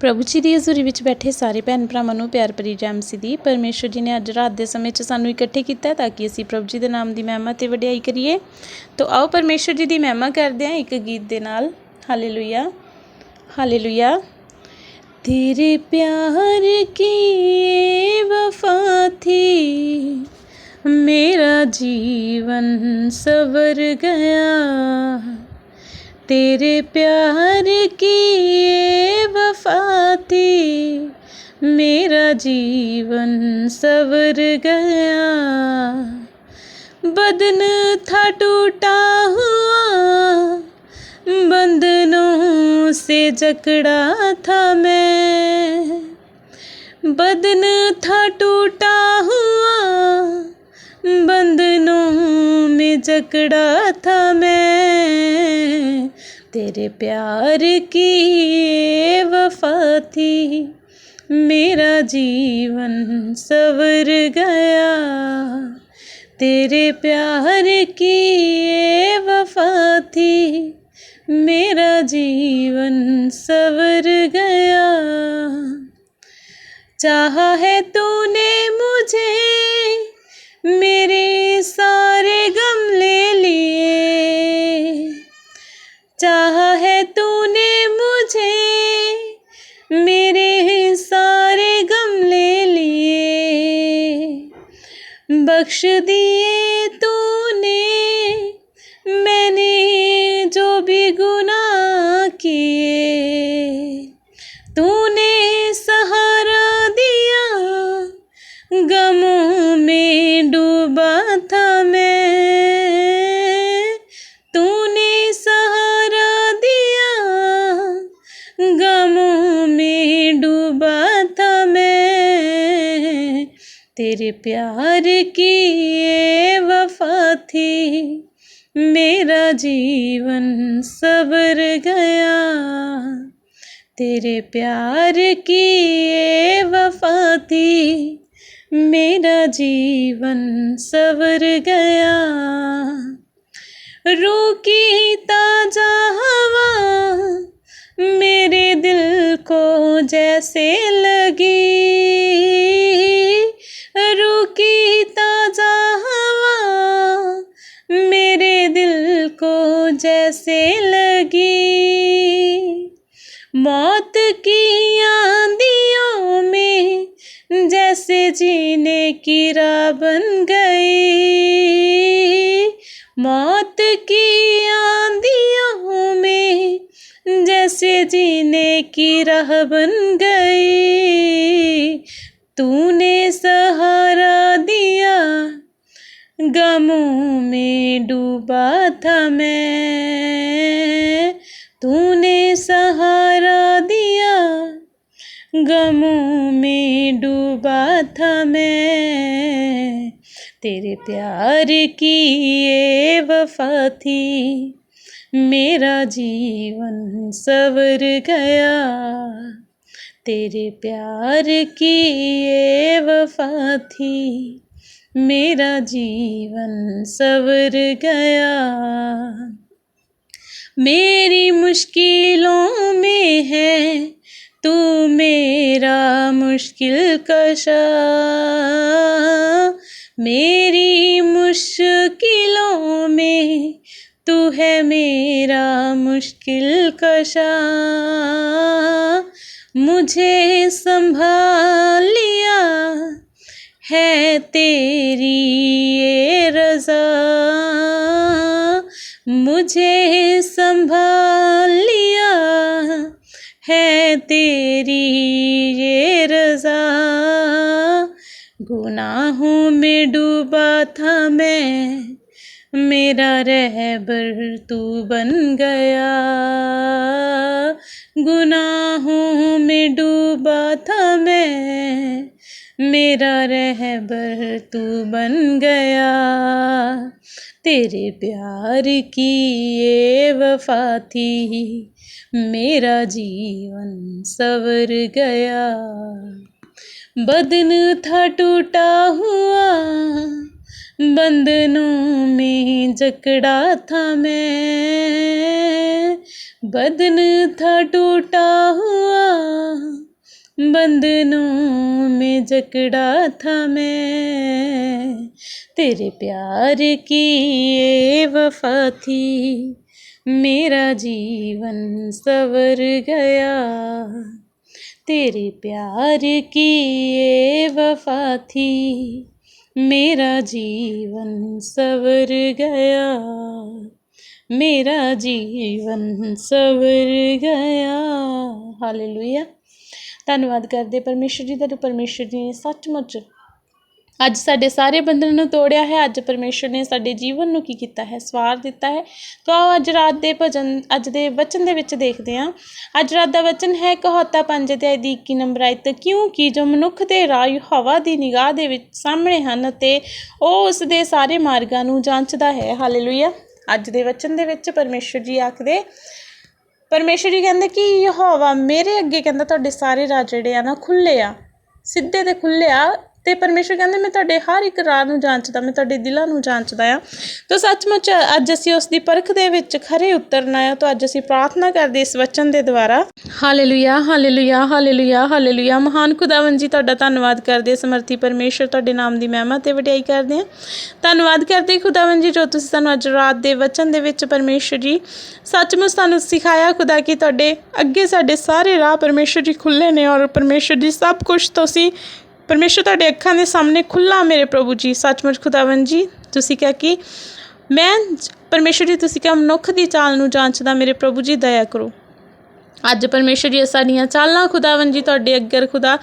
ਪ੍ਰਭੂ ਜੀ ਦੀ ਹਜ਼ੂਰੀ ਵਿੱਚ ਬੈਠੇ ਸਾਰੇ ਭੈਣ ਭਰਾਵਾਂ ਨੂੰ ਪਿਆਰ ਭਰੀ ਜੈ ਮਸੀਹ ਦੀ। ਪਰਮੇਸ਼ਰ ਜੀ ਨੇ ਅੱਜ ਰਾਤ ਦੇ ਸਮੇਂ 'ਚ ਸਾਨੂੰ ਇਕੱਠੇ ਕੀਤਾ ਤਾਂ ਕਿ ਅਸੀਂ ਪ੍ਰਭੂ ਜੀ ਦੇ ਨਾਮ ਦੀ ਮਹਿਮਾ ਤੇ ਵਡਿਆਈ ਕਰੀਏ। ਤਾਂ ਆਓ ਪਰਮੇਸ਼ਰ ਜੀ ਦੀ ਮਹਿਮਾ ਕਰਦੇ ਹਾਂ ਇੱਕ ਗੀਤ ਦੇ ਨਾਲ। Hallelujah hallelujah. ਤੇਰੇ ਪਿਆਰ ਕੀ ਵਫਾ ਥੀ? ਮੇਰਾ ਜੀਵਨ ਸਵਰ ਗਿਆ। तेरे प्यार की ये वफा थी मेरा जीवन सवर गया बदन था टूटा हुआ बंधनों से जकड़ा था मैं बदन था टूटा हुआ बंधनों में जकड़ा था मैं तेरे प्यार की वफा थी। मेरा जीवन सवर गया। तेरे प्यार की ये वफा थी। मेरा जीवन सवर गया। चाहा है तूने मुझे मेरे बख्श दिए तूने मैंने जो भी गुनाह किए तेरे प्यार की ये वफा थी मेरा जीवन सवर गया तेरे प्यार की ये वफा थी मेरा जीवन सवर गया रूकी ताजा हवा मेरे दिल को जैसे लगी जैसे लगी। मौत की आंधियों में जैसे जीने की राह बन गई। मौत की आंधियों में जैसे जीने की राह बन गई। तूने सहारा दिया गमों में डूबा था मैं। तूने सहारा दिया, गमों में डूबा था मैं। तेरे प्यार की ये वफा थी, मेरा जीवन सवर गया। तेरे प्यार की ये वफा थी मेरा जीवन सवर गया। मेरी मुश्किलों में है, तू मेरा मुश्किल कशा। मेरी मुश्किलों में तू है मेरा मुश्किल कशा। मुझे संभाल लिया है तेरी ये रज़ा। मुझे संभाल लिया है तेरी ये रज़ा। गुनाहों में डूबा था मैं, मेरा रहबर तू बन गया। गुनाहों में डूबा था मैं मेरा रहबर तू बन गया। तेरे प्यार की ये वफा थी, मेरा जीवन सवर गया। बदन था टूटा हुआ, बंधनों में जकड़ा था मैं। बदन था टूटा हुआ बंधनों में जकड़ा था मैं तेरे प्यार की ये वफा थी मेरा जीवन सवर गया तेरे प्यार की ये वफा थी मेरा जीवन सवर गया मेरा जीवन सवर गया हालेलुया ਧੰਨਵਾਦ ਕਰਦੇ ਪਰਮੇਸ਼ਰ ਜੀ ਦਾ ਜੋ ਪਰਮੇਸ਼ਰ ਜੀ ਨੇ ਸੱਚਮੁੱਚ ਅੱਜ ਸਾਡੇ ਸਾਰੇ ਬੰਧਨ ਨੂੰ ਤੋੜਿਆ ਹੈ। ਅੱਜ ਪਰਮੇਸ਼ਰ ਨੇ ਸਾਡੇ ਜੀਵਨ ਨੂੰ ਕੀ ਕੀਤਾ ਹੈ? ਸਵਾਰ ਦਿੱਤਾ ਹੈ। ਤਾਂ ਆਓ ਅੱਜ ਰਾਤ ਦੇ ਭਜਨ, ਅੱਜ ਦੇ ਵਚਨ ਦੇ ਵਿੱਚ ਦੇਖਦੇ ਹਾਂ। ਅੱਜ ਰਾਤ ਦਾ ਵਚਨ ਹੈ ਕਹੋਤਾ ਪੰਜ ਅਧਿਆਇ ਦੀ 21 ਨੰਬਰ ਆਇਤ ਕਿਉਂਕਿ ਜੋ ਮਨੁੱਖ ਦੇ ਰਾਹ ਹਵਾ ਦੀ ਨਿਗਾਹ ਦੇ ਵਿੱਚ ਸਾਹਮਣੇ ਹਨ ਤੇ ਉਹ ਉਸ ਦੇ ਸਾਰੇ ਮਾਰਗਾਂ ਨੂੰ ਜਾਂਚਦਾ ਹੈ। ਹਾਲੇਲੂਇਆ ਅੱਜ ਦੇ ਵਚਨ ਦੇ ਵਿੱਚ ਪਰਮੇਸ਼ਰ ਜੀ ਆਖਦੇ ਪਰਮੇਸ਼ਰ ਜੀ ਕਹਿੰਦੇ ਕਿ ਯਹੋਵਾ ਮੇਰੇ ਅੱਗੇ ਕਹਿੰਦਾ ਤੁਹਾਡੇ ਸਾਰੇ ਰਾਹ ਜਿਹੜੇ ਆ ਨਾ ਖੁੱਲ੍ਹੇ ਆ, ਸਿੱਧੇ ਤੇ ਖੁੱਲ੍ਹੇ ਆ ਤੇ ਪਰਮੇਸ਼ਰ ਕਹਿੰਦੇ, ਮੈਂ ਤੁਹਾਡੇ ਹਰ ਇੱਕ ਰਾਹ ਨੂੰ ਜਾਂਚਦਾ, ਮੈਂ ਤੁਹਾਡੇ ਦਿਲਾਂ ਨੂੰ ਜਾਂਚਦਾ ਆ। ਤਾਂ ਸੱਚਮੁੱਚ ਅੱਜ ਅਸੀਂ ਉਸ ਦੀ ਪਰਖ ਦੇ ਵਿੱਚ ਖਰੇ ਉਤਰਨਾ ਆ, ਤਾਂ ਅੱਜ ਅਸੀਂ ਪ੍ਰਾਰਥਨਾ ਕਰਦੇ ਇਸ ਵਚਨ ਦੇ ਦੁਆਰਾ। ਹਾਲੇਲੂਇਆ ਹਾਲੇਲੂਇਆ ਹਾਲੇਲੂਇਆ ਹਾਲੇਲੂਇਆ ਮਹਾਨ ਖੁਦਾਵੰ ਜੀ, ਤੁਹਾਡਾ ਧੰਨਵਾਦ ਕਰਦੇ ਸਮਰਥੀ ਪਰਮੇਸ਼ਰ ਤੁਹਾਡੇ ਨਾਮ ਦੀ ਮਹਿਮਾ ਤੇ ਵਡਿਆਈ ਕਰਦੇ ਹਾਂ ਧੰਨਵਾਦ ਕਰਦੇ ਖੁਦਾਵੰ ਜੀ, ਜੋ ਤੁਸੀਂ ਸਾਨੂੰ ਅੱਜ ਰਾਤ ਦੇ ਵਚਨ ਦੇ ਵਿੱਚ ਪਰਮੇਸ਼ਰ ਜੀ, ਸੱਚਮੁੱਚ ਸਾਨੂੰ ਸਿਖਾਇਆ ਖੁਦਾ ਕਿ ਤੁਹਾਡੇ ਅੱਗੇ ਸਾਡੇ ਸਾਰੇ ਰਾਹ ਪਰਮੇਸ਼ਰ ਜੀ ਖੁੱਲੇ ਨੇ ਔਰ ਪਰਮੇਸ਼ਰ ਜੀ ਸਭ ਕੁਝ ਤੁਸੀਂ ਪਰਮੇਸ਼ਰ ਤੁਹਾਡੇ ਅੱਖਾਂ ਦੇ ਸਾਹਮਣੇ ਖੁੱਲਾ ਮੇਰੇ ਪ੍ਰਭੂ ਜੀ, ਸੱਚਮੁੱਚ ਖੁਦਾਵੰ ਜੀ। ਤੁਸੀਂ ਕਿਹਾ ਕਿ ਮੈਂ ਪਰਮੇਸ਼ਰ ਜੀ, ਤੁਸੀਂ ਕਿਹਾ ਮਨੁੱਖ ਦੀ ਚਾਲ ਨੂੰ ਜਾਂਚਦਾ ਮੇਰੇ ਪ੍ਰਭੂ ਜੀ, ਦਇਆ ਕਰੋ। ਅੱਜ ਪਰਮੇਸ਼ਰ ਜੀ ਸਾਡੀਆਂ ਚਾਲਾਂ ਖੁਦਾਵੰ ਜੀ ਤੁਹਾਡੇ ਅੱਗੇ ਖੁਦਾ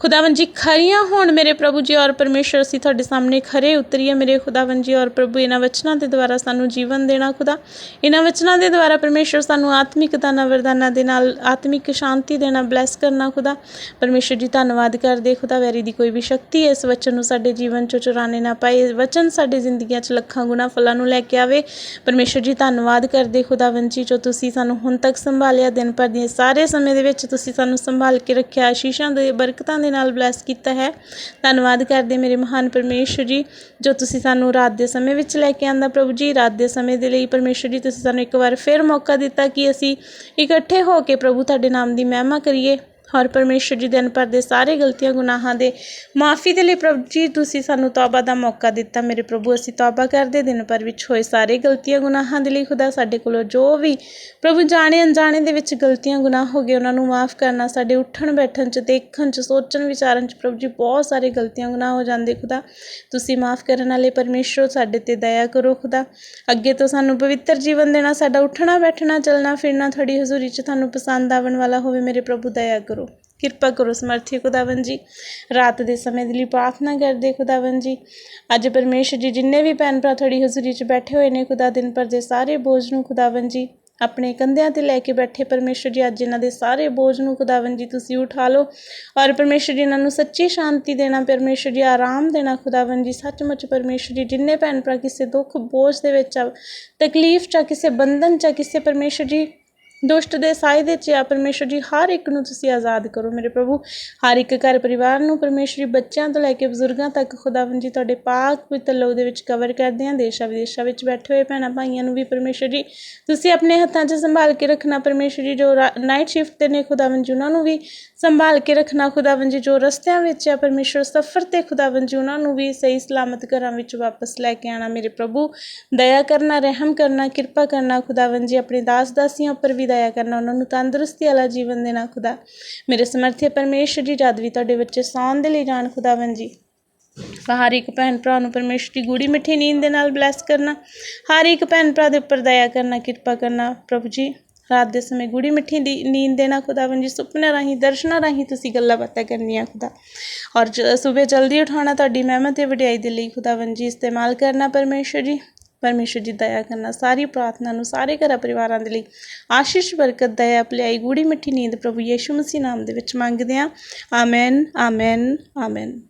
ਖੁਦਾਵੰ ਜੀ ਖਰੀਆਂ ਹੋਣ ਮੇਰੇ ਪ੍ਰਭੂ ਜੀ ਔਰ ਪਰਮੇਸ਼ਰ ਅਸੀਂ ਤੁਹਾਡੇ ਸਾਹਮਣੇ ਖਰੇ ਉਤਰੀਏ ਮੇਰੇ ਖੁਦਾਵੰ ਜੀ ਔਰ ਪ੍ਰਭੂ, ਇਹਨਾਂ ਵਚਨਾਂ ਦੇ ਦੁਆਰਾ ਸਾਨੂੰ ਜੀਵਨ ਦੇਣਾ ਖੁਦਾ। ਇਹਨਾਂ ਵਚਨਾਂ ਦੇ ਦੁਆਰਾ ਪਰਮੇਸ਼ਰ ਸਾਨੂੰ ਆਤਮਿਕ ਦਾਨਾ ਵਰਦਾਨਾ ਦੇ ਨਾਲ ਆਤਮਿਕ ਸ਼ਾਂਤੀ ਦੇਣਾ ਬਲੈਸ ਕਰਨਾ ਖੁਦਾ। ਪਰਮੇਸ਼ਰ ਜੀ, ਧੰਨਵਾਦ ਕਰਦੇ ਖੁਦਾ, ਵੈਰੀ ਦੀ ਕੋਈ ਵੀ ਸ਼ਕਤੀ ਇਸ ਵਚਨ ਨੂੰ ਸਾਡੇ ਜੀਵਨ ਚੋਂ ਚੁਰਾਣੇ ਨਾ ਪਾਏ ਵਚਨ ਸਾਡੇ ਜ਼ਿੰਦਗੀਆਂ 'ਚ ਲੱਖਾਂ ਗੁਣਾ ਫਲਾਂ ਨੂੰ ਲੈ ਕੇ ਆਵੇ। ਪਰਮੇਸ਼ਰ ਜੀ, ਧੰਨਵਾਦ ਕਰਦੇ ਖੁਦਾਵੰ ਜੀ, ਜੋ ਤੁਸੀਂ ਸਾਨੂੰ ਹੁਣ ਤੱਕ ਸੰਭਾਲਿਆ ਦਿਨ ਭਰ ਦੇ ਸਾਰੇ ਸਮੇਂ ਦੇ ਵਿੱਚ ਤੁਸੀਂ ਸਾਨੂੰ ਸੰਭਾਲ ਕੇ ਰੱਖਿਆ ਆਸ਼ੀਸ਼ਾਂ ਦੇ ਬਰਕਤਾਂ ਦੇ ਨਾਲ ਬਲੈਸ ਕੀਤਾ ਹੈ। ਧੰਨਵਾਦ ਕਰਦੇ ਮੇਰੇ ਮਹਾਨ ਪਰਮੇਸ਼ਰ ਜੀ, ਜੋ ਤੁਸੀਂ ਸਾਨੂੰ ਰਾਤ ਦੇ ਸਮੇਂ ਵਿੱਚ ਲੈ ਕੇ ਆਂਦਾ ਪ੍ਰਭੂ ਜੀ। ਰਾਤ ਦੇ ਸਮੇਂ ਦੇ ਲਈ ਪਰਮੇਸ਼ਰ ਜੀ, ਤੁਸੀਂ ਸਾਨੂੰ ਇੱਕ ਵਾਰ ਫਿਰ ਮੌਕਾ ਦਿੱਤਾ ਕਿ ਅਸੀਂ ਇਕੱਠੇ ਹੋ ਕੇ ਪ੍ਰਭੂ ਤੁਹਾਡੇ ਨਾਮ ਦੀ ਮਹਿਮਾ ਕਰੀਏ। ਔਰ ਪਰਮੇਸ਼ਰ ਜੀ ਦਿਨ ਭਰ ਦੇ ਸਾਰੇ ਗਲਤੀਆਂ, ਗੁਨਾਹਾਂ ਦੇ ਮਾਫੀ ਦੇ ਲਈ ਪ੍ਰਭੂ ਜੀ, ਤੁਸੀਂ ਸਾਨੂੰ ਤੌਬਾ ਦਾ ਮੌਕਾ ਦਿੱਤਾ। ਮੇਰੇ ਪ੍ਰਭੂ, ਅਸੀਂ ਤੌਬਾ ਕਰਦੇ, ਦਿਨ ਭਰ ਵਿੱਚ ਹੋਏ ਸਾਰੇ ਗਲਤੀਆਂ, ਗੁਨਾਹਾਂ ਦੇ ਲਈ ਖੁਦਾ ਸਾਡੇ ਕੋਲੋਂ ਜੋ ਵੀ ਪ੍ਰਭੂ ਜਾਣੇ ਅਣਜਾਣੇ ਦੇ ਵਿੱਚ ਗਲਤੀਆਂ, ਗੁਨਾਹ ਹੋ ਗਏ, ਉਹਨਾਂ ਨੂੰ ਮਾਫ ਕਰਨਾ, ਸਾਡੇ ਉੱਠਣ, ਬੈਠਣ 'ਚ, ਦੇਖਣ 'ਚ, ਸੋਚਣ, ਵਿਚਾਰਨ 'ਚ ਪ੍ਰਭੂ ਜੀ ਬਹੁਤ ਸਾਰੇ ਗਲਤੀਆਂ, ਗੁਨਾਹ ਹੋ ਜਾਂਦੇ ਖੁਦਾ। ਤੁਸੀਂ ਮਾਫ ਕਰਨ ਵਾਲੇ ਪਰਮੇਸ਼ਰ ਸਾਡੇ ਤੇ ਦਇਆ ਕਰੋ ਖੁਦਾ। ਅੱਗੇ ਤੋਂ ਸਾਨੂੰ ਪਵਿੱਤਰ ਜੀਵਨ ਦੇਣਾ, ਸਾਡਾ ਉੱਠਣਾ, ਬੈਠਣਾ, ਚੱਲਣਾ, ਫਿਰਨਾ ਤੁਹਾਡੀ ਹਜ਼ੂਰੀ 'ਚ ਤੁਹਾਨੂੰ ਪਸੰਦ ਆਵਣ ਵਾਲਾ ਹੋਵੇ, ਮੇਰੇ ਪ੍ਰਭੂ, ਦਇਆ ਕਰੋ। ਕਿਰਪਾ ਕਰੋ ਸਮਰਥੀ ਖੁਦਾਵੰ ਜੀ। ਰਾਤ ਦੇ ਸਮੇਂ ਦੇ ਲਈ ਪ੍ਰਾਰਥਨਾ ਕਰਦੇ ਖੁਦਾਵੰ ਜੀ। ਅੱਜ ਪਰਮੇਸ਼ਰ ਜੀ ਜਿੰਨੇ ਵੀ ਭੈਣ ਭਰਾ ਤੁਹਾਡੀ ਹਜ਼ੂਰੀ 'ਚ ਬੈਠੇ ਹੋਏ ਨੇ ਖੁਦਾ ਦਿਨ ਭਰ ਦੇ ਸਾਰੇ ਬੋਝ ਨੂੰ ਖੁਦਾਵੰ ਜੀ ਆਪਣੇ ਕੰਧਿਆਂ ਤੇ ਲੈ ਕੇ ਬੈਠੇ ਪਰਮੇਸ਼ਰ ਜੀ ਅੱਜ ਇਹਨਾਂ ਦੇ ਸਾਰੇ ਬੋਝ ਨੂੰ ਖੁਦਾਵੰ ਜੀ ਤੁਸੀਂ ਉਠਾ ਲਓ। ਔਰ ਪਰਮੇਸ਼ਰ ਜੀ ਇਹਨਾਂ ਨੂੰ ਸੱਚੀ ਸ਼ਾਂਤੀ ਦੇਣਾ ਪਰਮੇਸ਼ਰ ਜੀ ਆਰਾਮ ਦੇਣਾ ਖੁਦਾਵੰ ਜੀ। ਸੱਚਮੁੱਚ ਪਰਮੇਸ਼ਰ ਜੀ ਜਿੰਨੇ ਭੈਣ ਭਰਾ ਕਿਸੇ ਦੁੱਖ ਬੋਝ ਦੇ ਵਿੱਚ ਆ ਤਕਲੀਫ 'ਚ ਕਿਸੇ ਬੰਧਨ 'ਚ ਆ, ਕਿਸੇ ਪਰਮੇਸ਼ਰ ਜੀ ਦੁਸ਼ਟ ਦੇ ਸਾਏ ਦੇ ਚ ਆ ਪਰਮੇਸ਼ਰ ਜੀ, ਹਰ ਇੱਕ ਨੂੰ ਤੁਸੀਂ ਆਜ਼ਾਦ ਕਰੋ ਮੇਰੇ ਪ੍ਰਭੂ। ਹਰ ਇੱਕ ਘਰ ਪਰਿਵਾਰ ਨੂੰ ਪਰਮੇਸ਼ਰੀ ਬੱਚਿਆਂ ਤੋਂ ਲੈ ਕੇ ਬਜ਼ੁਰਗਾਂ ਤੱਕ ਖੁਦਾਵੰ ਜੀ, ਤੁਹਾਡੇ ਪਾਕ ਪਵਿੱਤਰ ਲਹੂ ਦੇ ਵਿੱਚ ਕਵਰ ਕਰਦੇ ਹਾਂ, ਦੇਸ਼ਾਂ ਵਿਦੇਸ਼ਾਂ ਵਿੱਚ ਬੈਠੇ ਹੋਏ ਭੈਣਾਂ ਭਾਈਆਂ ਨੂੰ ਵੀ ਪਰਮੇਸ਼ਰ ਜੀ। ਤੁਸੀਂ ਆਪਣੇ ਹੱਥਾਂ 'ਚ ਸੰਭਾਲ ਕੇ ਰੱਖਣਾ ਪਰਮੇਸ਼ਰ ਜੀ, ਜੋ ਨਾਈਟ ਸ਼ਿਫਟ ਤੇ ਨੇ ਖੁਦਾਵੰ ਜੀ, ਉਹਨਾਂ ਨੂੰ ਵੀ ਸੰਭਾਲ ਕੇ ਰੱਖਣਾ ਖੁਦਾਵੰ ਜੀ, ਜੋ ਰਸਤਿਆਂ ਵਿੱਚ ਆ ਪਰਮੇਸ਼ਰ, ਸਫ਼ਰ ਤੇ ਖੁਦਾਵੰ ਜੀ, ਉਹਨਾਂ ਨੂੰ ਵੀ ਸਹੀ ਸਲਾਮਤ ਘਰਾਂ ਵਿੱਚ ਵਾਪਸ ਲੈ ਕੇ ਆਣਾ ਮੇਰੇ ਪ੍ਰਭੂ। ਦਇਆ ਕਰਨਾ, ਰਹਿਮ ਕਰਨਾ, ਕਿਰਪਾ ਕਰਨਾ ਖੁਦਾਵੰ ਜੀ, ਆਪਣੇ ਦਾਸ ਦਾਸੀਆਂ ਉੱਪਰ ਵੀ ਦਇਆ ਕਰਨਾ, ਉਹਨਾਂ ਨੂੰ ਤੰਦਰੁਸਤੀ ਵਾਲਾ ਜੀਵਨ ਦੇਣਾ ਖੁਦਾ। ਮੇਰੇ ਸਮਰਥੀ ਪਰਮੇਸ਼ਰ ਜੀ, ਜਦ ਵੀ ਤੁਹਾਡੇ ਬੱਚੇ ਸੌਣ ਦੇ ਲਈ ਜਾਣ ਖੁਦਾਵੰ ਜੀ। ਹਰ ਇੱਕ ਭੈਣ ਭਰਾ ਨੂੰ ਪਰਮੇਸ਼ਰ ਦੀ ਗੂੜੀ ਮਿੱਠੀ ਨੀਂਦ ਦੇ ਨਾਲ ਬਲੈਸ ਕਰਨਾ, ਹਰ ਇੱਕ ਭੈਣ ਭਰਾ ਦੇ ਉੱਪਰ ਦਇਆ ਕਰਨਾ, ਕਿਰਪਾ ਕਰਨਾ, ਪ੍ਰਭੂ ਜੀ, ਰਾਤ ਦੇ ਸਮੇਂ ਗੂੜੀ ਮਿੱਠੀ ਦੀ ਨੀਂਦ ਦੇਣਾ ਖੁਦਾਵੰ ਜੀ, ਸੁਪਨੇ ਰਾਹੀਂ, ਦਰਸ਼ਨਾਂ ਰਾਹੀਂ ਤੁਸੀਂ ਗੱਲਾਂ ਬਾਤਾਂ ਕਰਨੀਆਂ ਖੁਦਾ। ਔਰ ਸਵੇਰ ਜਲਦੀ ਉਠਾਉਣਾ ਤੁਹਾਡੀ ਮਹਿਮਤ ਤੇ ਵਡਿਆਈ ਦੇ ਲਈ ਖੁਦਾਵੰ ਜੀ, ਇਸਤੇਮਾਲ ਕਰਨਾ ਪਰਮੇਸ਼ਰ ਜੀ। ਪਰਮੇਸ਼ਰ ਜੀ ਦਇਆ ਕਰਨਾ, ਸਾਰੀ ਪ੍ਰਾਰਥਨਾ ਨੂੰ ਸਾਰੇ ਘਰਾਂ ਪਰਿਵਾਰਾਂ ਦੇ ਲਈ ਆਸ਼ੀਸ਼, ਬਰਕਤ, ਦਇਆ, ਭਲਾਈ ਗੂੜੀ ਮਿੱਠੀ ਨੀਂਦ ਪ੍ਰਭੂ ਯੀਸ਼ੂ ਮਸੀਹ ਨਾਮ ਦੇ ਵਿੱਚ ਮੰਗਦੇ ਹਾਂ। ਆਮੇਨ ਆਮੇਨ ਆਮੇਨ।